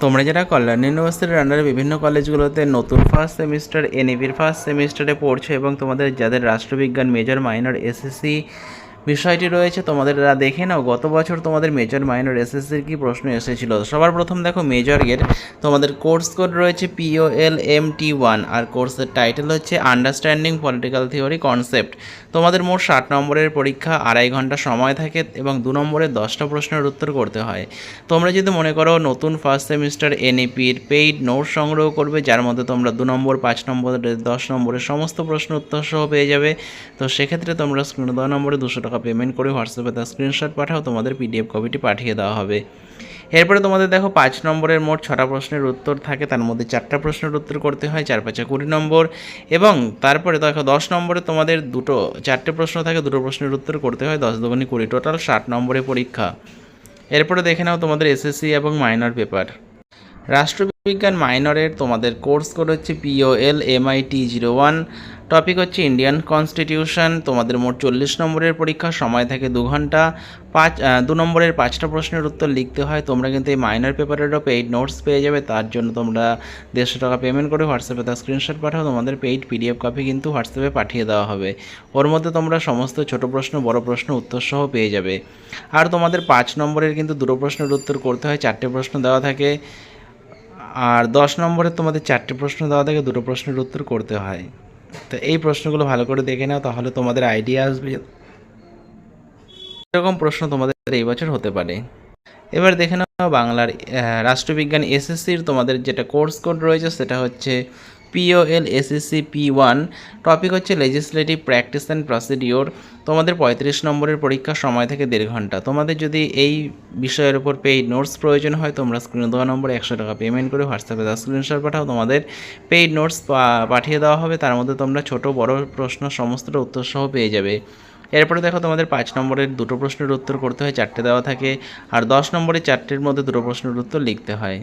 তোমরা যারা কল্যাণ ইউনিভার্সিটির আন্ডারে বিভিন্ন কলেজগুলোতে নতুন ফার্স্ট সেমিস্টার এনইপির ফার্স্ট সেমিস্টারে পড়ছো এবং তোমাদের যাদের রাষ্ট্রবিজ্ঞান মেজর মাইনর এসএসসি বিষয়টি রয়েছে, তোমাদের দেখে নাও, গত বছর তোমাদের মেজর মাইনর এসএসসির কি প্রশ্ন এসেছিল? সবার প্রথম দেখো মেজরের তোমাদের কোর্স কোড রয়েছে পিওএল এম টি ওয়ান আর কোর্সের টাইটেল হচ্ছে আন্ডারস্ট্যান্ডিং পলিটিক্যাল থিওরি কনসেপ্ট তোমাদের মোট ষাট নম্বরের পরীক্ষা, আড়াই ঘণ্টা সময় থাকে এবং দু নম্বরের দশটা প্রশ্নের উত্তর করতে হয়। তোমরা যদি মনে করো নতুন ফার্স্ট সেমিস্টার এনইপির পেইড নোট সংগ্রহ করবে, যার মধ্যে তোমরা দু নম্বর, পাঁচ নম্বর, দশ নম্বরের সমস্ত প্রশ্ন উত্তর সহ পেয়ে যাবে, তো সেক্ষেত্রে তোমরা দেওয়া নম্বরে দুশো টাকা পেমেন্ট করে হোয়াটসঅ্যাপে তার স্ক্রিনশট পাঠাও, তোমাদের পিডিএফ কপিটি পাঠিয়ে দেওয়া হবে। এরপরে তোমাদের দেখো পাঁচ নম্বরের মোট ছটা প্রশ্নের উত্তর থাকে, তার মধ্যে চারটা প্রশ্নের উত্তর করতে হয়, চার পাঁচে কুড়ি নম্বর। এবং তারপরে দেখো দশ নম্বরে তোমাদের দুটো, চারটে প্রশ্ন থাকে, দুটো প্রশ্নের উত্তর করতে হয়, দশ দুগুণি কুড়ি টোটাল ষাট নম্বরের পরীক্ষা। এরপরে দেখে নাও তোমাদের এসএসসি এবং মাইনর পেপার রাষ্ট্রবিজ্ঞান মাইনরের তোমাদের কোর্স কোড হচ্ছে POL MIT zero one topic হচ্ছে ইন্ডিয়ান কনস্টিটিউশন তোমাদের মোট চল্লিশ নম্বরের পরীক্ষা, সময় থাকে দু ঘণ্টা, পাঁচ দু নম্বরের পাঁচটা প্রশ্নের উত্তর লিখতে হয়, তোমরা কিন্তু এই মাইনর পেপারেরও পেইড নোটস পেয়ে যাবে, তার জন্য তোমরা দেড়শো টাকা পেমেন্ট করে হোয়াটসঅ্যাপে তার স্ক্রিনশট পাঠাও, তোমাদের পেইড পিডিএফ কপি কিন্তু হোয়াটসঅ্যাপে পাঠিয়ে দেওয়া হবে। ওর মধ্যে তোমরা সমস্ত ছোট প্রশ্ন, বড় প্রশ্ন, উত্তর সহ পেয়ে যাবে। আর তোমাদের পাঁচ নম্বরের কিন্তু দুটো প্রশ্নের উত্তর করতে হয়, চারটে প্রশ্ন দেওয়া থাকে। আর দশ নম্বরে তোমাদের চারটে প্রশ্ন দেওয়া থাকে, দুটো প্রশ্নের উত্তর করতে হয়। তো এই প্রশ্নগুলো ভালো করে দেখে নাও, তাহলে তোমাদের আইডিয়া আসবে। এরকম প্রশ্ন তোমাদের এই বছর হতে পারে। এবার দেখে নাও বাংলার রাষ্ট্রবিজ্ঞান এসএসসির তোমাদের যেটা কোর্স কোড রয়েছে, সেটা হচ্ছে POL SSC P one topic হচ্ছে লেজিসলেটিভ প্র্যাকটিস অ্যান্ড প্রসিডিওর তোমাদের পঁয়ত্রিশ নম্বরের পরীক্ষার সময় থেকে দেড় ঘণ্টা। তোমাদের যদি এই বিষয়ের উপর পেইড নোটস প্রয়োজন হয়, তোমরা স্ক্রিনে দেওয়া নম্বরে একশো টাকা পেমেন্ট করে হোয়াটসঅ্যাপে তার স্ক্রিনশট পাঠাও। তোমাদের পেইড নোটস পাঠিয়ে দেওয়া হবে। তার মধ্যে তোমরা ছোট, বড় প্রশ্ন সমস্তটা উত্তর সহ পেয়ে যাবে। এরপরে দেখো তোমাদের পাঁচ নম্বরের দুটো প্রশ্নের উত্তর করতে হয়, চারটে দেওয়া থাকে। আর দশ নম্বরের চারটের মধ্যে দুটো প্রশ্নের উত্তর লিখতে হয়।